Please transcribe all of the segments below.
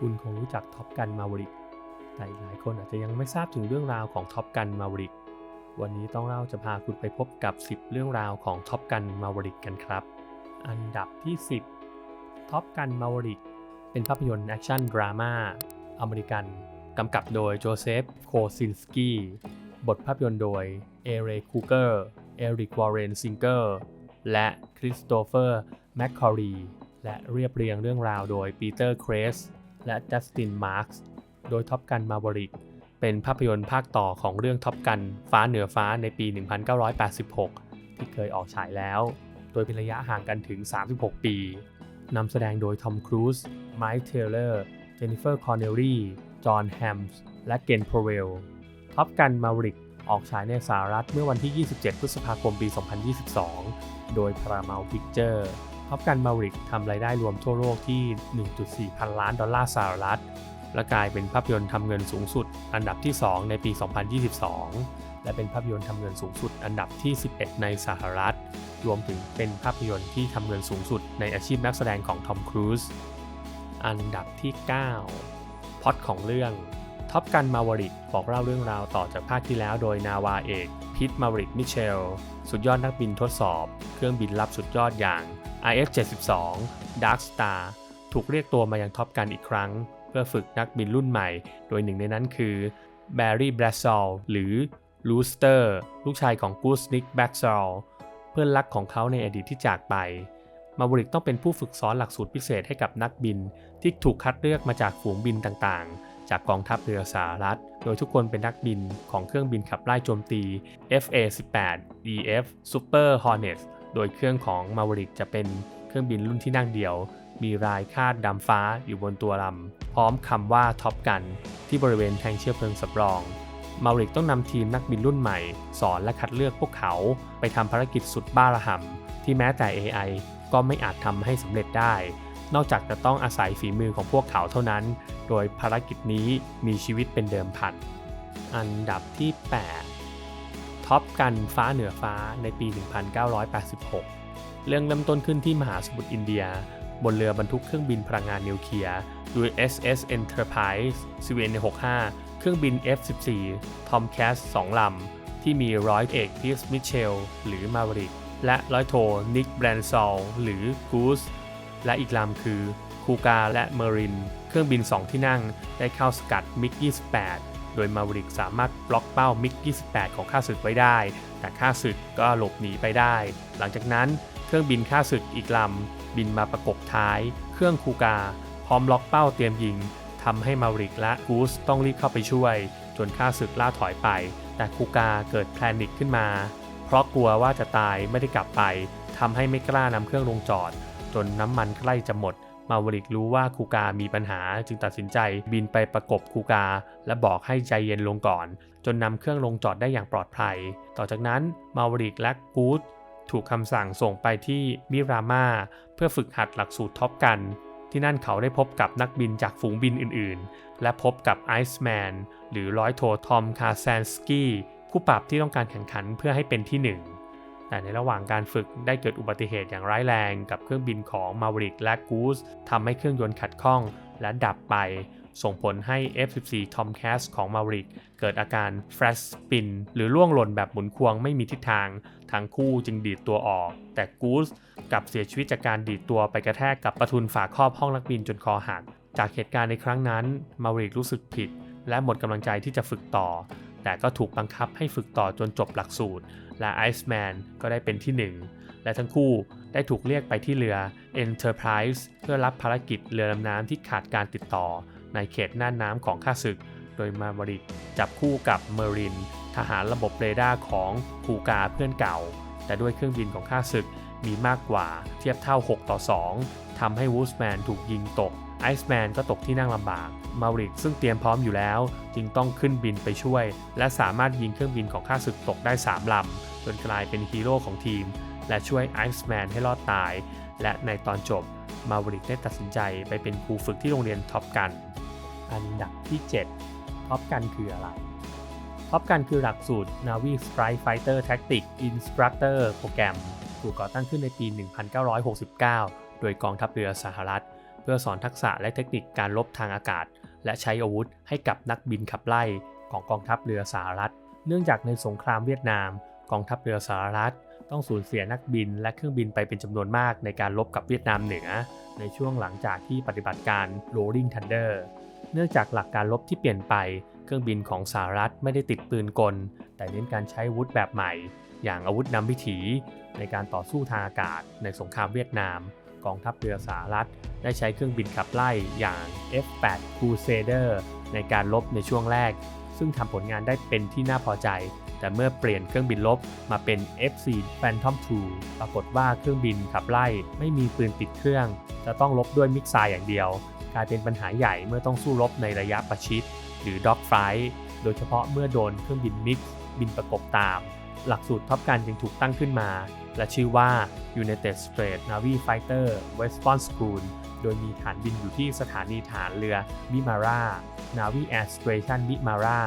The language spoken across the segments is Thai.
คุณคงรู้จักท็อปกันมาวริกแต่หลายคนอาจจะยังไม่ทราบถึงเรื่องราวของท็อปกันมาวริกวันนี้ต้องเล่าจะพาคุณไปพบกับ 10 เรื่องราวของท็อปกันมาวริกกันครับ อันดับที่ 10ท็อปกันมาวริกเป็นภาพยนตร์แอคชั่นดราม่าอเมริกันกำกับโดยโจเซฟโคซินสกี้บทภาพยนตร์โดยเอเรคูเกอร์เอริกวอร์เรนซิงเกอร์และคริสโตเฟอร์แมคคอรีและเรียบเรียงเรื่องราวโดยปีเตอร์เครส และจัสตินมาร์กส์โดยท็อปกันมาบริกเป็นภาพยนตร์ภาคต่อของเรื่องท็อปกันฟ้าเหนือฟ้าในปี 1986 ที่เคยออกฉายแล้ว โดยเป็นระยะห่างกันถึง 36 ปีนำแสดงโดยทอมครูซไมค์เทเลอร์เจนนิเฟอร์คอนเนลลี่จอห์นแฮมส์และเกนโพเวลท็อปกันมาริกออกฉายในสหรัฐเมื่อวันที่ 27 พฤษภาคม ปี 2022 โดย Paramount Pictures ท็อปกันมาริกทำรายได้รวมทั่วโลกที่ 1.4 พันล้านดอลลาร์สหรัฐ และกลายเป็นภาพยนตร์ทำเงินสูงสุด อันดับที่ 2 ในปี 2022 และเป็นภาพยนตร์ทำเงินสูงสุด อันดับที่ 11 ในสหรัฐ รวมถึงเป็นภาพยนตร์ที่ทำเงินสูงสุดในอาชีพนักแสดงของทอมครูซ อันดับที่ 9 พอตของเรื่องท็อปกันมาวริกบอกเล่าเรื่องราวต่อจากภาคที่แล้วโดยนาวาเอกพิทมาวริกมิเชล สุดยอดนักบินทดสอบ เครื่องบินลับสุดยอดอย่าง IF-72 Dark Star ถูกเรียกตัวมายังท็อปกันอีกครั้ง เพื่อฝึกนักบินรุ่นใหม่ โดยหนึ่งในนั้นคือแบร์รี่แบรซอลหรือลูสเตอร์ลูกชายของกูสนิกแบ็กซอลเพื่อนรักของเขาในอดีตที่จากไป มาบริกต้องเป็นผู้ฝึกสอนหลักสูตรพิเศษให้กับนักบิน ที่ถูกคัดเลือกมาจากฝูงบินต่างๆ จากกองทัพเรือสหรัฐ โดยทุกคนเป็นนักบินของเครื่องบินขับไล่โจมตี FA-18 EF Super Hornet โดยเครื่องของมาวริกจะเป็นเครื่องบินรุ่นที่นั่งเดียว มีรายคาดดำฟ้าอยู่บนตัวลำ พร้อมคำว่าท็อปกันที่บริเวณแทงเชื้อเพลิงสำรองมาริกต้องนำทีมนักบินรุ่นใหม่ สอนและคัดเลือกพวกเขาไปทำภารกิจสุดบ้าระห่ำที่แม้แต่ AI ก็ไม่อาจทำให้สำเร็จได้ นอกจากจะต้องอาศัยฝีมือของพวกเขาเท่านั้น โดยภารกิจนี้มีชีวิตเป็นเดิมพัน อันดับที่ 8 ท็อปกันฟ้าเหนือฟ้าในปี 1986 เรื่องเริ่มต้นขึ้นที่มหาสมุทรอินเดีย บนเรือบรรทุกเครื่องบินพลังงานนิวเคลียร์ USS Enterprise CVN-65 เครื่องบิน F-14 Tomcat 2 ลำ ที่มีร้อยเอกพีสมิเชลหรือมาวริก และร้อยโทนิกแบรนซอลหรือกูสและอีกลำคือคูกาและเมริน เครื่องบิน 2 ที่นั่งได้เข้าสกัดมิก 28 โดยมาวริกสามารถบล็อกเป้ามิก 28 ของข้าศึกไว้ได้ แต่ข้าศึกก็หลบหนีไปได้ หลังจากนั้นเครื่องบินข้าศึกอีกลำบินมาประกบท้าย เครื่องคูกา พร้อมล็อกเป้าเตรียมยิงทำให้มาริกและกูสต้องรีบเข้าไปช่วย จนข้าศึกล่าถอยไป แต่คูกาเกิดแพนิคขึ้นมา เพราะกลัวว่าจะตายไม่ได้กลับไปทำให้ไม่กล้านำเครื่องลงจอด จนน้ำมันใกล้จะหมด มาวริกรู้ว่าคูกามีปัญหาจึงตัดสินใจบินไปประกบคูกา และบอกให้ใจเย็นลงก่อน จนนำเครื่องลงจอดได้อย่างปลอดภัย ต่อจากนั้นมาวริกและกูสถูกคำสั่งส่งไปที่มิรามาเพื่อฝึกหัดหลักสูตรท็อปกัน ที่นั่นเขาได้พบกับนักบินจากฝูงบินอื่นๆ และพบกับไอซ์แมนหรือร้อยโททอมคาแซนสกี้ผู้ปรับที่ต้องการแข่งขันเพื่อให้เป็นที่หนึ่ง แต่ในระหว่างการฝึกได้เกิดอุบัติเหตุอย่างร้ายแรงกับเครื่องบินของมาวริกและกูสทำให้เครื่องยนต์ขัดข้องและดับไป ส่งผลให้ F14 Tomcat ของมาวริกเกิดอาการ flash spin หรือล่วงหล่นแบบหมุนควงไม่มีทิศทาง ทั้งคู่จึงดีดตัวออก แต่กูสกลับเสียชีวิตจากการดีดตัวไปกระแทกกับประทุนฝาครอบห้องนักบินจนคอหัก จากเหตุการณ์ในครั้งนั้นมาวริกรู้สึกผิดและหมดกำลังใจที่จะฝึกต่อ แต่ก็ถูกบังคับให้ฝึกต่อจนจบหลักสูตร และไอซ์แมนก็ได้เป็นที่หนึ่งและทั้งคู่ได้ถูกเรียกไปที่เรือ Enterprise เพื่อรับภารกิจเรือดำน้ำที่ขาดการติดต่อ ในเขตน่านน้ำของข้าศึก โดยมาบริกจับคู่กับเมอริน ทหารระบบเรดาร์ของคูกาเพื่อนเก่า แต่ด้วยเครื่องบินของข้าศึกมีมากกว่าเทียบเท่า 6 ต่อ 2ทำให้วูสแมนถูกยิงตก ไอซ์แมนก็ตกที่นั่งลำบากมาริกซึ่งเตรียมพร้อมอยู่แล้ว จึงต้องขึ้นบินไปช่วย และสามารถยิงเครื่องบินของข้าศึกตกได้ 3 ลำ จนกลายเป็นฮีโร่ของทีม และช่วยไอซ์แมนให้รอดตาย และในตอนจบมาริกได้ตัดสินใจไปเป็นครูฝึกที่โรงเรียนท็อปกัน อันดับที่ 7 ท็อปกันคืออะไร ท็อปกันคือหลักสูตร Navy Strike Fighter Tactic Instructor โปรแกรม ถูกก่อตั้งขึ้นในปี 1969 โดยกองทัพเรือสหรัฐ พื่อสอนทักษะและเทคนิคการรบทางอากาศ และใช้อาวุธให้กับนักบินขับไล่ของกองทัพเรือสหรัฐ เนื่องจากในสงครามเวียดนาม กองทัพเรือสหรัฐ ต้องสูญเสียนักบินและเครื่องบินไปเป็นจำนวนมากในการรบกับเวียดนามเหนือ ในช่วงหลังจากที่ปฏิบัติการ Rolling Thunder เนื่องจากหลักการรบที่เปลี่ยนไป เครื่องบินของสหรัฐไม่ได้ติดปืนกล แต่เน้นการใช้อาวุธแบบใหม่ อย่างอาวุธนำวิถี ในการต่อสู้ทางอากาศในสงครามเวียดนาม กองทัพเรือสหรัฐ ได้ใช้เครื่องบินขับไล่อย่าง F8 Crusader ในการรบในช่วงแรก ซึ่งทำผลงานได้เป็นที่น่าพอใจ แต่เมื่อเปลี่ยนเครื่องบินรบมาเป็น F4 Phantom II ปรากฏว่าเครื่องบินขับไล่ไม่มีปืนติดเครื่อง จะต้องรบด้วยมิกไซล์อย่างเดียว กลายเป็นปัญหาใหญ่เมื่อต้องสู้รบในระยะประชิด หรือ Dog Fight โดยเฉพาะเมื่อโดนเครื่องบินมิกบินประกบตาม หลักสูตรท็อปกันจึงถูกตั้งขึ้นมา และชื่อว่า United States Navy Fighter Response School โดยมีฐานบินอยู่ที่สถานีฐานเรือมิมาร่า Navy Air Station มิมาร่า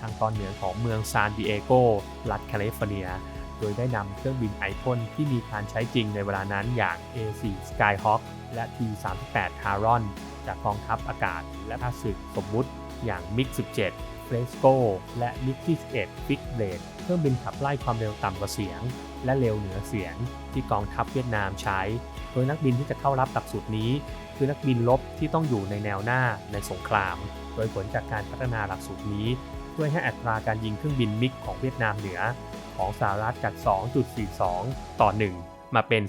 ทางตอนเหนือของเมืองซานดิเอโก รัฐแคลิฟอร์เนีย โดยได้นำเครื่องบินไอพ่นที่มีการใช้จริงในเวลานั้นอย่าง A4 Skyhawk และ T38 Taron จากกองทัพอากาศและภาคศึกสมมุติอย่าง MiG-17 f r e s c o และ MiG-21 Big Blade เครื่องบินขับไล่ความเร็วต่ำกว่าเสียง และเร็วเหนือเสียง ที่กองทัพเวียดนามใช้ โดยนักบินที่จะเข้ารับหลักสูตรนี้ คือนักบินลบที่ต้องอยู่ในแนวหน้าในสงคราม โดยผลจากการพัฒนาหลักสูตรนี้ ช่วยให้อัตราการยิงเครื่องบินมิกของเวียดนามเหนือ ของสหรัฐจาก 2.42 ต่อ 1 มาเป็น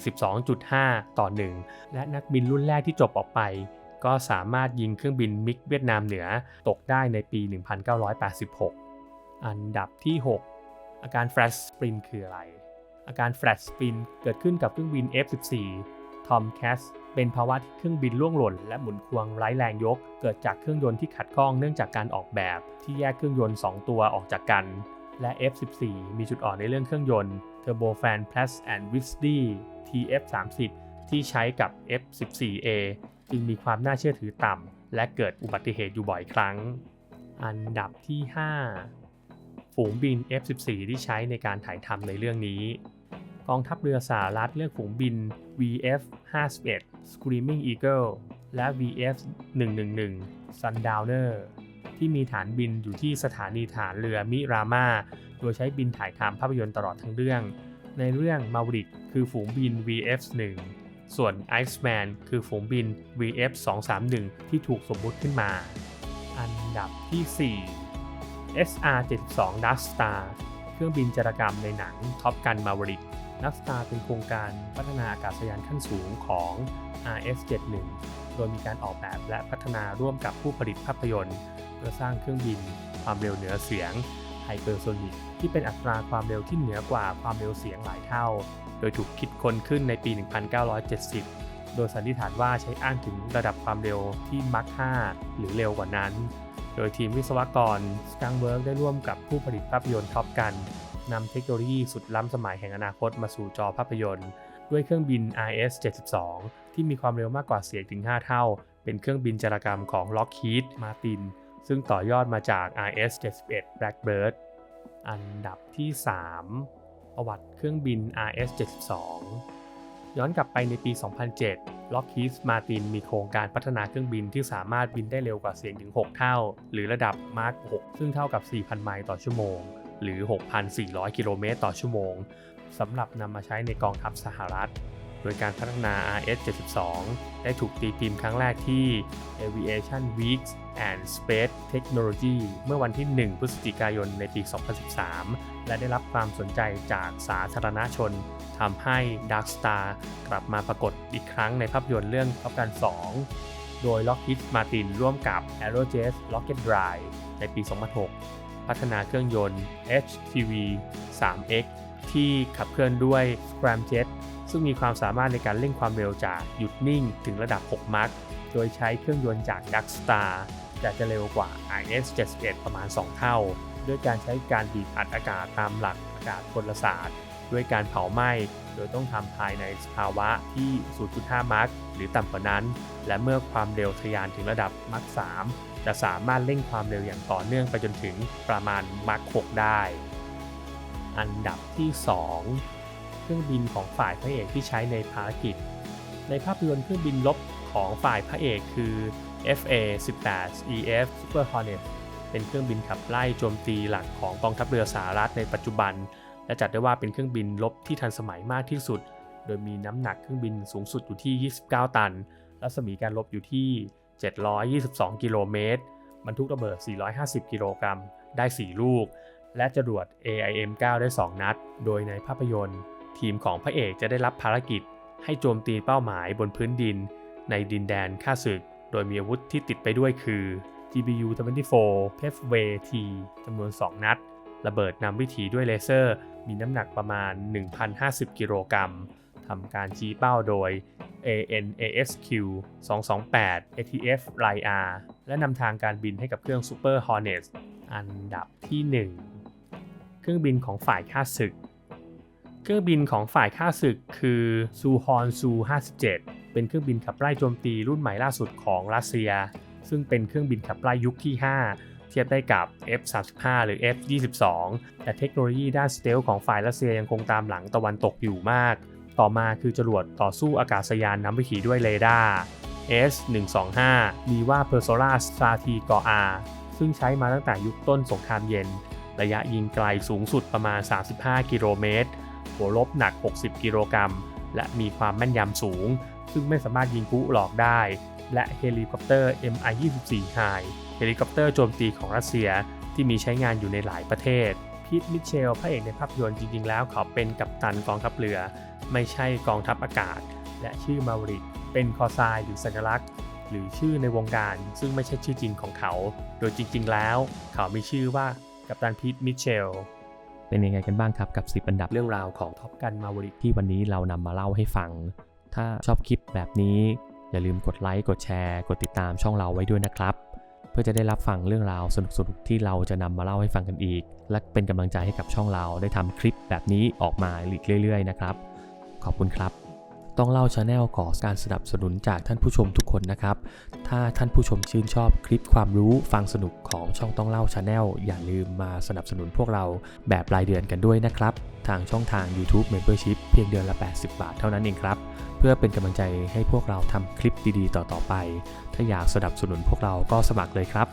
12.5 ต่อ 1 และนักบินรุ่นแรกที่จบออกไป ก็สามารถยิงเครื่องบินมิกเวียดนามเหนือตกได้ในปี 1986 อันดับที่ 6 อาการแฟลชสปรินคืออะไร อาการแฟลชสปรินเกิดขึ้นกับเครื่องบิน F14 Tom Cats เป็นภาวะที่เครื่องบินล่วงหล่น และหมุนควงไร้แรงยก เกิดจากเครื่องยนต์ที่ขัดข้องเนื่องจากการออกแบบที่แยกเครื่องยนต์ 2 ตัวออกจากกัน และ F14 มีจุดอ่อนในเรื่องเครื่องยนต์ Turbofan Plus and w i s d y TF30 ที่ใช้กับ F14A จึงมีความน่าเชื่อถือต่ำและเกิดอุบัติเหตุอยู่บ่อยครั้ง อันดับที่ 5 ฝูงบิน F14 ที่ใช้ในการถ่ายทำในเรื่องนี้ กองทัพเรือสหรัฐเลือกฝูงบิน VF-51 Screaming Eagle และ VF-111 Sundowner ที่มีฐานบินอยู่ที่สถานีฐานเรือมิรามา โดยใช้บินถ่ายทำภาพยนตร์ตลอดทั้งเรื่อง ในเรื่องมาวิกคือฝูงบิน VF-1 ส่วน Iceman คือฝูงบิน VF-231 ที่ถูกสมมุติขึ้นมา อันดับที่ 4 SR-72 Dark Star เครื่องบินจารกรรมในหนังท็อปกันมาวริกนักสตาร์เป็นโครงการพัฒนาอากาศยานขั้นสูงของ RS-71 โดยมีการออกแบบและพัฒนาร่วมกับผู้ผลิตภาพยนตร์ เพื่อสร้างเครื่องบินความเร็วเหนือเสียง ไฮเปอร์โซนิกที่เป็นอัตราความเร็วที่เหนือกว่าความเร็วเสียงหลายเท่า โดยถูกคิดค้นขึ้นในปี 1970 โดยสันนิษฐานว่าใช้อ้างถึงระดับความเร็วที่มัก5หรือเร็วกว่านั้น โดยทีมวิศวกร s k u n k w o r k ได้ร่วมกับผู้ผลิตภาพยนตร์ท็อปกันนำเทคโนโลยีสุดล้ำสมัยแห่งอนาคตมาสู่จอภาพยนตร์ ด้วยเครื่องบิน RS-72 ที่มีความเร็วมากกว่าเสียงถึง 5 เท่า เป็นเครื่องบินจารกรรมของ Lockheed Martin ซึ่งต่อยอดมาจาก RS-71 Blackbird อันดับที่ 3 ประวัติเครื่องบิน RS-72 ย้อนกลับไปในปี 2007 Lockheed Martin มีโครงการพัฒนาเครื่องบินที่สามารถบินได้เร็วกว่าเสียงถึง 6 เท่า หรือระดับ Mach 6 ซึ่งเท่ากับ 4,000 ไมล์ต่อชั่วโมง หรือ 6,400 กิโลเมตรต่อชั่วโมงสำหรับนำมาใช้ในกองทัพสหรัฐ ดยการพัฒนา RS-72 ได้ถูกตีพิมพ์ครั้งแรกที่ Aviation Weeks and Space Technology เมื่อวันที่ 1 พฤศจิกายนในปี 2013 และได้รับความสนใจจากสาธารณชนทำให้ Dark Star กลับมาปรากฏอีกครั้งในภาพยนตร์เรื่อง Top Gun 2 โดย Lockheed Martin ร่วมกับ Aerojet Rocket Drive ในปี 2006 พัฒนาเครื่องยนต์ HTV 3X ที่ขับเคลื่อนด้วย Scramjet ซึ่งมีความสามารถในการเร่งความเร็วจากหยุดนิ่งถึงระดับ 6 มัคโดยใช้เครื่องยนต์จาก Darkstar จะจะเร็วกว่า IS-71 ประมาณ 2 เท่า ด้วยการใช้การบีบอัดอากาศตามหลักอากาศพลศาสตร์ ด้วยการเผาไหม้ โดยต้องทำภายในสภาวะที่ 0.5 มัคหรือต่ำกว่านั้น และเมื่อความเร็วทะยานถึงระดับมัค3จะสามารถเร่งความเร็วอย่างต่อเนื่องไปจนถึงประมาณมัค6ได้ อันดับที่ 2 เครื่องบินของฝ่ายพระเอกที่ใช้ในภารกิจ ในภาพยนตร์เครื่องบินลบขของฝ่ายพระเอกคือ FA-18 EF Super Hornet เป็นเครื่องบินขับไล่โจมตีหลักของกองทัพเรือสหรัฐในปัจจุบัน และจัดได้ว่าเป็นเครื่องบินลบที่ทันสมัยมากที่สุด โดยมีน้ำหนักเครื่องบินสูงสุดอยู่ที่ 29 ตัน รัศมีการลบอยู่ที่ 722 กิโลเมตร บรรทุกระเบิด 450 กิโลกรัม ได้ 4 ลูก และจรวด AIM-9 ได้ 2 นัด โดยในภาพยนตร์ ทีมของพระเอกจะได้รับภารกิจ ให้โจมตีเป้าหมายบนพื้นดิน ในดินแดนข้าศึก โดยมีอาวุธที่ติดไปด้วยคือ GBU 24 p e p w T จำนวน 2 นัด ระเบิดนำวิถีด้วยเลเซอร์ มีน้ำหนักประมาณ 1,050 กิโลกรัมทำการชี้เป้าโดย ANASQ 228 ATF l i r และนำทางการบินให้กับเครื่อง Super Hornet อันดับที่ 1 เครื่องบินของฝ่ายข้าศึก เครื่องบินของฝ่ายข้าศึกคือซูฮอนซู 57 เป็นเครื่องบินขับไล่โจมตีรุ่นใหม่ล่าสุดของรัสเซีย ซึ่งเป็นเครื่องบินขับไล่ยุคที่ 5 เทียบได้กับ F-35 หรือ F-22 แต่เทคโนโลยีด้านสเตลของฝ่ายรัสเซียยังคงตามหลังตะวันตกอยู่มาก ต่อมาคือจรวดต่อสู้อากาศยานน้ำวิถีด้วยเรดาร์ S-125 มีว่า p e r s o l a s t r a t e g r ซึ่งใช้มาตั้งแต่ยุคต้นสงครามเย็น ระยะยิงไกลสูงสุดประมาณ 35 กิโลเมตร หัวลบหนัก 60 กิโลกรัม และมีความแม่นยำสูง ซึ่งไม่สามารถยิงกุหลอกได้ และเฮลิคอปเตอร์ Mi-24 High เฮลิคอปเตอร์โจมตีของรัสเซียที่มีใช้งานอยู่ในหลายประเทศพีทมิเชลพระเอกในภาพยนตร์จริงๆ แล้วเขาเป็นกัปตันกองทัพเรือ ไม่ใช่กองทัพอากาศ และชื่อมาวริกเป็นคอไซหรือสัญลักษณ์ หรือชื่อในวงการ ซึ่งไม่ใช่ชื่อจริงของเขา โดยจริงๆ แล้ว เขามีชื่อว่ากัปตันพีทมิเชล เป็นยังไงกันบ้างครับกับ 10 อันดับเรื่องราวของท็อปกันมาวริกที่วันนี้เรานำมาเล่าให้ฟัง ถ้าชอบคลิปแบบนี้ อย่าลืมกดไลค์กดแชร์ กดติดตามช่องเราไว้ด้วยนะครับ เพื่อจะได้รับฟังเรื่องราวสนุกๆที่เราจะนำมาเล่าให้ฟังกันอีก และเป็นกำลังใจให้กับช่องเราได้ทำคลิปแบบนี้ออกมาอีกเรื่อย ๆ นะครับ ขอบคุณครับ ต้องเล่าชาแนลขอการสนับสนุนจากท่านผู้ชมทุกคนนะครับ ถ้าท่านผู้ชมชื่นชอบคลิปความรู้ฟังสนุกของช่องต้องเล่าชาแนลอย่าลืมมาสนับสนุนพวกเราแบบรายเดือนกันด้วยนะครับ ทางช่องทาง YouTube Membership เพียงเดือนละ 80 บาทเท่านั้นเองครับ เพื่อเป็นกำลังใจให้พวกเราทำคลิปดีๆ ต่อๆไป ถ้าอยากสนับสนุนพวกเราก็สมัครเลยครับ